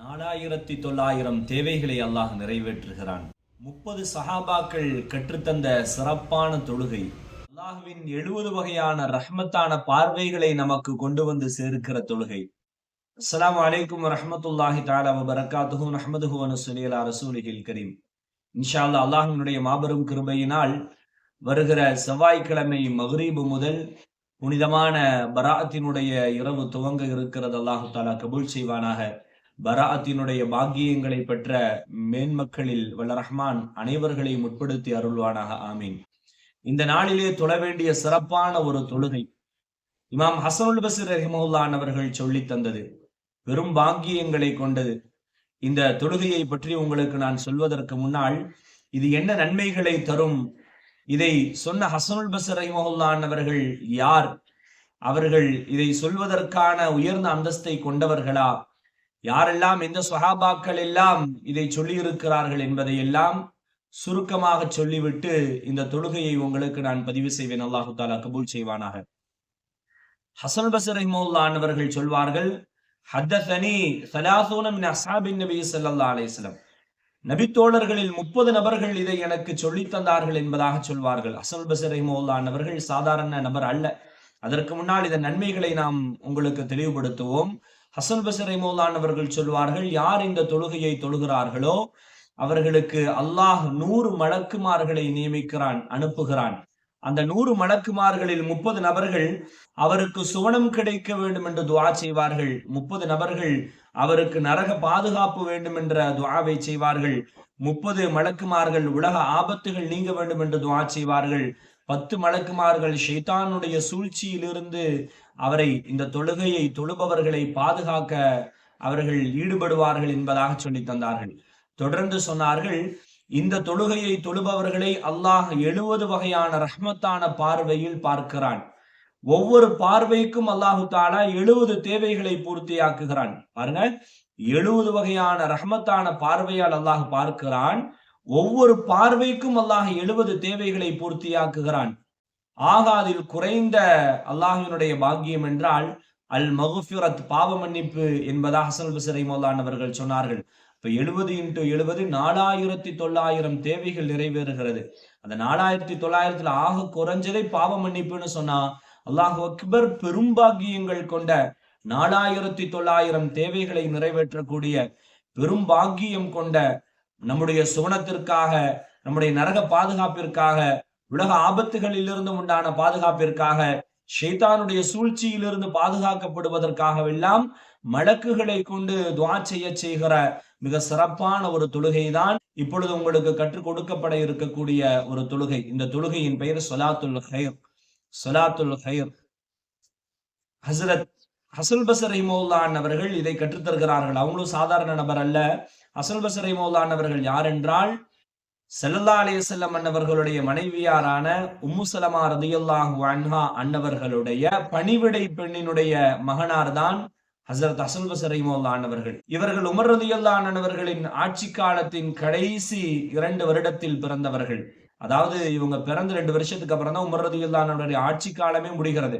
நாலாயிரத்தி தொள்ளாயிரம் தேவைகளை அல்லாஹ் நிறைவேற்றுகிறான். முப்பது சஹாபாக்கள் கற்றுத்தந்த சிறப்பான தொழுகை அல்லாஹுவின் எழுபது வகையான ரஹ்மத்தான பார்வைகளை நமக்கு கொண்டு வந்து சேர்க்கிற தொழுகை. அஸ்லாம் அலைக்கும் ரஹமத்துல்லாஹி தாலா வ அஹமதுஹூன் சுனியலா ரசூலிகில் கரீம். இன்ஷா அல்லாஹ் மாபெரும் கிருபையினால் வருகிற செவ்வாய்க்கிழமை மஹ்ரீபு முதல் புனிதமான பராத்தினுடைய இரவு துவங்க இருக்கிறது அல்லாஹு தாலா கபூல் செய்வானாக. பராத்தினுடைய பாக்கியங்களை பெற்ற மேன்மக்களில் வல்ல ரஹ்மான் அனைவர்களை முற்படுத்தி அருள்வானாக ஆமீன். இந்த நாளிலே தொழ வேண்டிய சிறப்பான ஒரு தொழுகை இமாம் ஹசனுல் பசீர் ரஹிமவுல்லான் அவர்கள் சொல்லி தந்தது. பெரும் பாக்கியங்களை கொண்டது. இந்த தொழுகையை பற்றி உங்களுக்கு நான் சொல்வதற்கு முன்னால் இது என்ன நன்மைகளை தரும்? இதை சொன்ன ஹசனுல் பசர் ரஹிமஹுல்லான் அவர்கள் யார்? அவர்கள் இதை சொல்வதற்கான உயர்ந்த அந்தஸ்தை கொண்டவர்களா? யாரெல்லாம் எந்த சுஹாபாக்கள் எல்லாம் இதை சொல்லியிருக்கிறார்கள் என்பதை எல்லாம் சுருக்கமாக சொல்லிவிட்டு இந்த தொழுகையை உங்களுக்கு நான் பதிவு செய்வேன். அல்லாஹு தாலா கபூல் செய்வானாக. ஹசன் பசர் அவர்கள் சொல்வார்கள் ஹத்தனி சலாசோனம் அசாபின் நபி சல்லா அலிஸ்லம் நபித்தோழர்களில் முப்பது நபர்கள் இதை எனக்கு சொல்லித் தந்தார்கள் என்பதாக சொல்வார்கள். ஹசன் பசர் ரஹிமவுல்லான் அவர்கள் சாதாரண நபர் அல்ல. அதற்கு முன்னால் இதன் நன்மைகளை நாம் உங்களுக்கு தெளிவுபடுத்துவோம். ஹசன் பசர் சொல்வார்கள் யார் இந்த தொழுகையை தொழுகிறார்களோ அவர்களுக்கு அல்லாஹ் நூறு மலக்குமார்களை நியமிக்கிறான் அனுப்புகிறான். அந்த நூறு மலக்குமார்களில் முப்பது நபர்கள் அவருக்கு சுவனம் கிடைக்க வேண்டும் என்று துவா செய்வார்கள். முப்பது நபர்கள் அவருக்கு நரக பாதுகாப்பு வேண்டும் என்ற துவாவை செய்வார்கள். முப்பது மலக்குமார்கள் உலக ஆபத்துகள் நீங்க வேண்டும் என்று துவா செய்வார்கள். பத்து மலக்குமார்கள் ஷைத்தானுடைய சூழ்ச்சியிலிருந்து அவரை இந்த தொழுகையை தொழுபவர்களை பாதுகாக்க அவர்கள் ஈடுபடுவார்கள் என்பதாக சொல்லி தந்தார்கள். தொடர்ந்து சொன்னார்கள் இந்த தொழுகையை தொழுபவர்களை அல்லாஹ் எழுபது வகையான ரஹ்மத்தான பார்வையில் பார்க்கிறான். ஒவ்வொரு பார்வைக்கும் அல்லாஹு தாலா எழுபது தேவைகளை பூர்த்தியாக்குகிறான். பாருங்க எழுபது வகையான ரஹ்மத்தான பார்வையால் அல்லாஹ் பார்க்கிறான். ஒவ்வொரு பார்வைக்கும் அல்லாஹ் எழுபது தேவைகளை பூர்த்தியாக்குகிறான். ஆகாதில் குறைந்த அல்லாஹினுடைய பாக்கியம் என்றால் அல் மகுஃபிரத் பாவ மன்னிப்பு என்பதாக ஹசன் பசரை அவர்கள் சொன்னார்கள். இப்ப எழுபது இன்ட்டு எழுபது நாலாயிரத்தி தொள்ளாயிரம் தேவைகள் நிறைவேறுகிறது. அந்த நாலாயிரத்தி தொள்ளாயிரத்துல ஆக குறைஞ்சதை பாவ மன்னிப்புன்னு சொன்னா அல்லாஹ் அக்பர் பெரும்பாக்கியங்கள் கொண்ட நாலாயிரத்தி தொள்ளாயிரம் தேவைகளை நிறைவேற்றக்கூடிய பெரும் பாக்கியம் கொண்ட நம்முடைய சுவனத்திற்காக நம்முடைய நரக பாதுகாப்பிற்காக உலக ஆபத்துகளிலிருந்து உண்டான பாதுகாப்பிற்காக ஷைத்தானுடைய சூழ்ச்சியிலிருந்து பாதுகாக்கப்படுவதற்காகவெல்லாம் மலக்குகளை கொண்டு துவா செய்ய செய்கிற மிக சிறப்பான ஒரு தொழுகை தான் இப்பொழுது உங்களுக்கு கற்றுக் கொடுக்கப்பட இருக்கக்கூடிய ஒரு தொழுகை. இந்த தொழுகையின் பெயர் சொலாத்துல் ஹைர் சொலாத்துல் ஹைர் ஹசரத் ஹசல் பசர் அவர்கள் இதை கற்றுத்தருகிறார்கள். அவங்களும் சாதாரண நபர் அல்ல. ஹசல் பசர் ரஹிமவுல்லான் அவர்கள் யார் என்றால் செல்லல்லா அலையசல்லம் அன்னவர்களுடைய மனைவியாரான உம்மு சலமா ரதியுல்லாஹு அன்ஹா அன்னவர்களுடைய பணிவிடை பெண்ணினுடைய மகனார் தான் ஹசரத் அசல் பசரைமோல்லானவர்கள் இவர்கள் உமர் ரதியுல்லானவர்களின் ஆட்சி காலத்தின் கடைசி இரண்டு வருடத்தில் பிறந்தவர்கள். அதாவது இவங்க பிறந்த ரெண்டு வருஷத்துக்கு அப்புறம் தான் உமர் ரதியுல்லானவருடைய ஆட்சி காலமே முடிகிறது.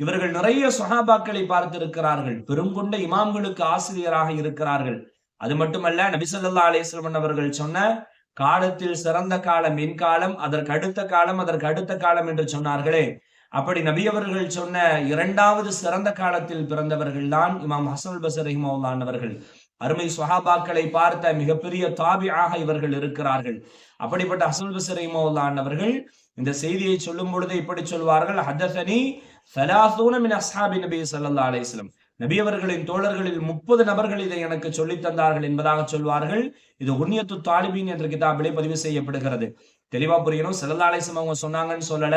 இவர்கள் நிறைய சுஹாபாக்களை பார்த்திருக்கிறார்கள். பெருங்கொண்ட இமாம்களுக்கு ஆசிரியராக இருக்கிறார்கள். அது மட்டுமல்ல நபிசல்லா அலிஸ்லமன் அவர்கள் சொன்ன காலத்தில் சிறந்த காலம் என் காலம் அதற்கு அடுத்த காலம் அதற்கு அடுத்த காலம் என்று சொன்னார்களே. அப்படி நபி அவர்கள் சொன்ன இரண்டாவது சிறந்த காலத்தில் பிறந்தவர்கள் தான் இமாம் ஹசன் பசர் ரஹிமவுல்லான் அவர்கள் அருமை சுஹாபாக்களை பார்த்த மிகப்பெரிய தாபியாக இவர்கள் இருக்கிறார்கள். அப்படிப்பட்ட ஹசன் பசர் அவர்கள் இந்த செய்தியை சொல்லும் பொழுது இப்படி சொல்வார்கள் ஹதசனி சலாசூன மின் அஸ்ஹாபி நபி சல்லா அலிஸ்லம் நபி அவர்களின் தோழர்களில் முப்பது நபர்கள் இதை எனக்கு சொல்லித் தந்தார்கள் என்பதாக சொல்வார்கள். இது உன்னியத்து தாலிபின் என்ற கிதாபிலே பதிவு செய்யப்படுகிறது. தெளிவா புரியணும். செல்லல்லாலேசம் அவங்க சொன்னாங்கன்னு சொல்லல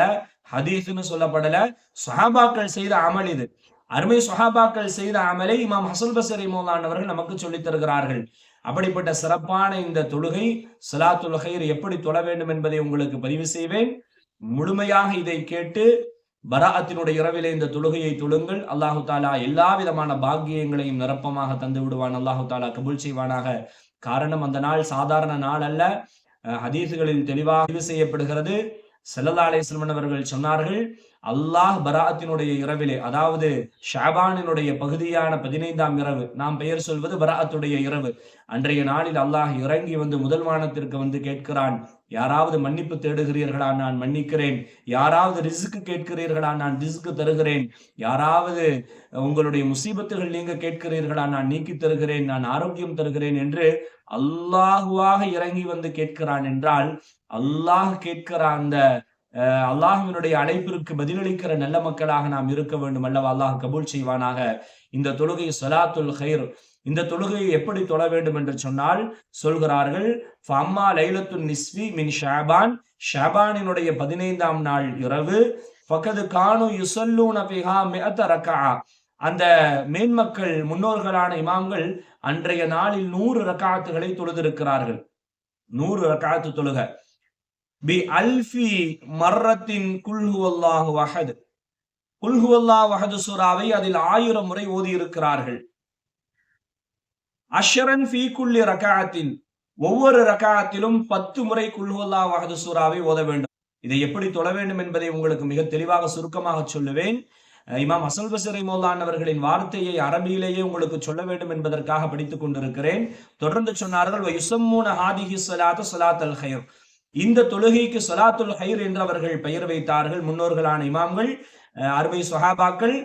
ஹதீஸ்னு சொல்லப்படல. சுஹாபாக்கள் செய்த அமல் இது. அருமை சுஹாபாக்கள் செய்த அமலை இமாம் ஹசல் பசரி மோலானவர்கள் நமக்கு சொல்லித் தருகிறார்கள். அப்படிப்பட்ட சிறப்பான இந்த தொழுகை சலாத்துல் ஹைர் எப்படி தொழ வேண்டும் என்பதை உங்களுக்கு பதிவு செய்வேன். முழுமையாக இதை கேட்டு பராத்தினுடைய இரவிலே இந்த தொழுகையை தொழுங்கள். அல்லாஹு தாலா எல்லா விதமான பாக்கியங்களையும் நிரப்பமாக தந்து விடுவான். அல்லாஹு தாலா கபுல் செய்வானாக. காரணம் அந்த நாள் சாதாரண நாள் அல்ல. ஹதீசுகளில் தெளிவாக செய்யப்படுகிறது. செல்லல்லா அலிஸ்லமன் அவர்கள் சொன்னார்கள் அல்லாஹ் பராத்தினுடைய இரவிலே அதாவது ஷாபானினுடைய பகுதியான பதினைந்தாம் இரவு நாம் பெயர் சொல்வது பராத்துடைய இரவு. அன்றைய நாளில் அல்லாஹ் இறங்கி வந்து முதல் வானத்திற்கு வந்து கேட்கிறான் யாராவது மன்னிப்பு தேடுகிறீர்களா? நான் மன்னிக்கிறேன். யாராவது ரிசுக்கு கேட்கிறீர்களா? நான் ரிசுக்கு தருகிறேன். யாராவது உங்களுடைய முசீபத்துகள் நீங்க கேட்கிறீர்களா? நான் நீக்கி தருகிறேன். நான் ஆரோக்கியம் தருகிறேன் என்று அல்லாஹுவாக இறங்கி வந்து கேட்கிறான் என்றால் அல்லாஹ் கேட்கிற அந்த அல்லாஹுவினுடைய அழைப்பிற்கு பதிலளிக்கிற நல்ல மக்களாக நாம் இருக்க வேண்டும் அல்லவா? அல்லாஹ் கபூல் செய்வானாக. இந்த தொழுகை சலாத்துல் ஹைர் இந்த தொழுகையை எப்படி தொழ வேண்டும் என்று சொன்னால் சொல்கிறார்கள் ஃபம்மா லைலத்துன் நிஸ்வி மின் ஷாபான். ஷாபானினுடைய பதினைந்தாம் நாள் இரவு. பக்கது கானு யுசல்லூன நபிஹா மிகத்த ரக்கா அந்த மேன்மக்கள் முன்னோர்களான இமாம்கள் அன்றைய நாளில் நூறு ரக்காத்துகளை தொழுதிருக்கிறார்கள். நூறு ரக்காத்து தொழுக. பி அல்ஃபி மர்ரத்தின் குல்ஹுவல்லாஹு வஹது குல்ஹுவல்லா வஹது சூராவை அதில் ஆயிரம் முறை ஓதி இருக்கிறார்கள் அஷரன் ஃபி குல்லி ரகாத்தின் ஒவ்வொரு ரகாத்திலும் பத்து முறை குல்ஹுவல்லா வஹது சூராவை ஓத வேண்டும் இதை எப்படி தொழ வேண்டும் என்பதை உங்களுக்கு மிக தெளிவாக சுருக்கமாக சொல்லுவேன் இமாம் அசல் பசரை மோலானவர்களின் வார்த்தையை அரபியிலேயே உங்களுக்கு சொல்ல வேண்டும் என்பதற்காக படித்துக் கொண்டிருக்கிறேன் தொடர்ந்து சொன்னார்கள் இந்த தொழுகைக்கு சலாத்துல் ஹைர் என்றவர்கள் பெயர் வைத்தார்கள் முன்னோர்களான இமாம்கள் அருமை சுஹாபாக்கள்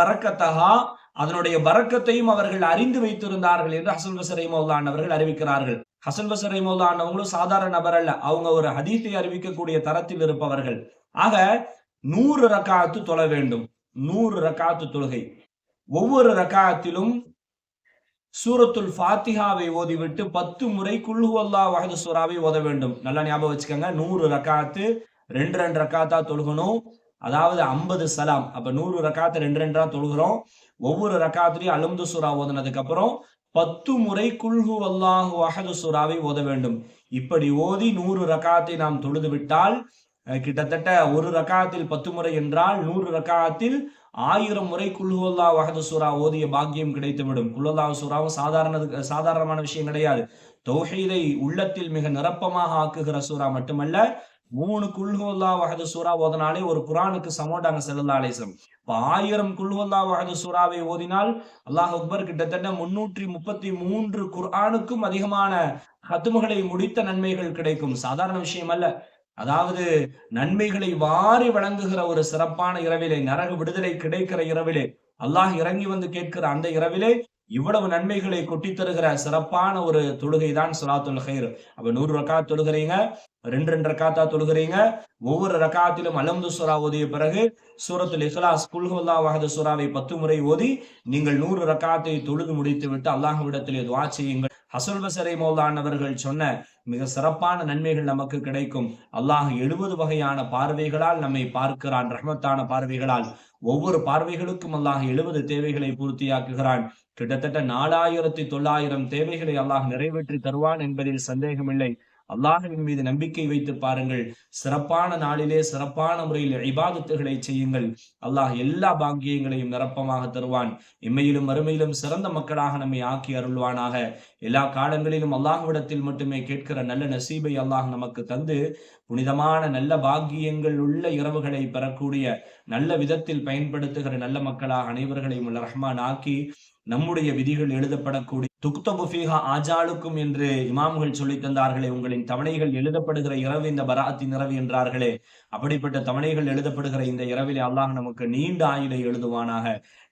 பரக்கத்தகா அதனுடைய பறக்கத்தையும் அவர்கள் அறிந்து வைத்திருந்தார்கள் என்று ஹசன் வசரை மௌலான் அவர்கள் அறிவிக்கிறார்கள். ஹசன் வசரை மௌலான் அவங்களும் சாதாரண நபர் அல்ல அவங்க ஒரு ஹதீத்தை அறிவிக்கக்கூடிய தரத்தில் இருப்பவர்கள். ஆக நூறு ரக்காத்து தொழ வேண்டும். நூறு ரக்காத்து தொழுகை. ஒவ்வொரு ரக்காத்திலும் சூரத்துல் ஃபாத்திஹாவை ஓதிவிட்டு பத்து முறை குல்ஹுவல்லா வஹது சூறாவை ஓத வேண்டும். நல்லா ஞாபகம் வச்சுக்கோங்க. நூறு ரக்காத்து ரெண்டு ரெண்டு ரக்காத்தா தொழுகணும். அதாவது ஐம்பது சலாம். அப்ப நூறு ரக்காத்து ரெண்டு ரெண்டா தொழுகிறோம். ஒவ்வொரு ரக்காத்துலயும் அலுந்து சூறா ஓதுனதுக்கு அப்புறம் பத்து முறை குல்ஹு அல்லாஹு அஹது சுறாவை ஓத வேண்டும். இப்படி ஓதி நூறு ரக்காத்தை நாம் தொழுது விட்டால் கிட்டத்தட்ட ஒரு ரக்காத்தில் பத்து முறை என்றால் நூறு ரக்காத்தில் ஆயிரம் முறை குல்ஹுல்லா வஹது சூரா ஓதிய பாக்கியம் கிடைத்துவிடும். குல்ஹுல்லா சூறாவும் சாதாரண சாதாரணமான விஷயம் கிடையாது. தௌஹீதை உள்ளத்தில் மிக நிரப்பமாக ஆக்குகிற சூறா மட்டுமல்ல மூணு குல்ஹுல்லா வஹது சூறா ஓதனாலே ஒரு குரானுக்கு சமோட்டாங்க செல்லல்லா அலேசம் இப்ப ஆயிரம் குல்ஹுல்லா வஹது சூறாவை ஓதினால் அல்லாஹ் அக்பர் கிட்டத்தட்ட முன்னூற்றி முப்பத்தி மூன்று குர்ஆனுக்கும் அதிகமான ஹத்துமுகளை முடித்த நன்மைகள் கிடைக்கும். சாதாரண விஷயம் அல்ல. அதாவது நன்மைகளை வாரி வழங்குகிற ஒரு சிறப்பான இரவிலே நரக விடுதலை கிடைக்கிற இரவிலே அல்லாஹ் இறங்கி வந்து கேட்கிற அந்த இரவிலே இவ்வளவு நன்மைகளை கொட்டி தருகிற சிறப்பான ஒரு தொழுகை தான் ஹைர் அப்ப நூறு ரக்கா தொழுகிறீங்க ரெண்டு ரெண்டு ரக்காத்தா தொழுகிறீங்க ஒவ்வொரு ரக்காத்திலும் அலம்து சுரா ஓதிய பிறகு சூரத்துல் இஹ்லாஸ் குல்ஹுல்லா வஹது சுராவை பத்து முறை ஓதி நீங்கள் நூறு ரக்காத்தை தொழுது முடித்து விட்டு அல்லாஹுவிடத்திலே துவா செய்யுங்கள். ஹசல் பசரை மௌலானவர்கள் சொன்ன மிக சிறப்பான நன்மைகள் நமக்கு கிடைக்கும். அல்லாஹ் எழுபது வகையான பார்வைகளால் நம்மை பார்க்கிறான் ரஹமத்தான பார்வைகளால். ஒவ்வொரு பார்வைகளுக்கும் அல்லாஹ் எழுபது தேவைகளை பூர்த்தியாக்குகிறான். கிட்டத்தட்ட நாலாயிரத்தி தொள்ளாயிரம் தேவைகளை அல்லாஹ் நிறைவேற்றி தருவான் என்பதில் சந்தேகமில்லை. அல்லாஹுவின் மீது நம்பிக்கை வைத்து பாருங்கள். சிறப்பான நாளிலே சிறப்பான முறையில் இபாதத்துகளை செய்யுங்கள். அல்லாஹ் எல்லா பாங்கியங்களையும் நிரப்பமாக தருவான். இம்மையிலும் மறுமையிலும் சிறந்த மக்களாக நம்மை ஆக்கி அருள்வானாக. எல்லா காலங்களிலும் அல்லாஹ்விடத்தில் மட்டுமே கேட்கிற நல்ல நசீபை அல்லாஹ் நமக்கு தந்து புனிதமான நல்ல பாக்கியங்கள் உள்ள இரவுகளை பெறக்கூடிய நல்ல விதத்தில் பயன்படுத்துகிற நல்ல மக்களாக அனைவர்களையும் ரஹ்மான் ஆக்கி நம்முடைய விதிகள் எழுதப்படக்கூடிய துக்தபு ஆஜாளுக்கும் ஆஜாலுக்கும் என்று இமாம்கள் சொல்லி தந்தார்களே உங்களின் தவணைகள் எழுதப்படுகிற இரவு இந்த பராத்தின் இரவு என்றார்களே. அப்படிப்பட்ட தவணைகள் எழுதப்படுகிற இந்த இரவிலே அல்லாஹ் நமக்கு நீண்ட ஆயுளை எழுதுவானாக.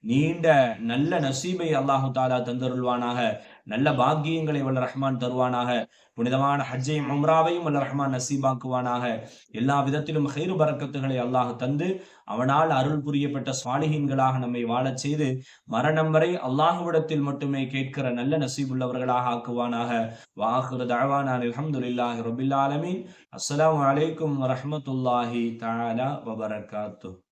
நீண்ட நல்ல நசீபை அல்லாஹு தாலா தந்தருள்வானாக. நல்ல பாக்கியங்களை வல்ல ரஹ்மான் தருவானாக. புனிதமான ஹஜ்ஜையும் உம்ராவையும் வல்ல ரஹ்மான் நசீபாக்குவானாக. எல்லா விதத்திலும் ஹைரு பறக்கத்துகளை அல்லாஹ் தந்து அவனால் அருள் புரியப்பட்ட சுவாலிகீன்களாக நம்மை வாழச் செய்து மரணம் வரை அல்லாஹுவிடத்தில் மட்டுமே கேட்கிற நல்ல நசீபுள்ளவர்களாக ஆக்குவானாக வாஹுர தாவானான் அலமதுல்லாஹி ரபில் ஆலமீன் அஸ்லாம் வலைக்கும் வரமத்துல்லாஹி தாலா வபரகாத்து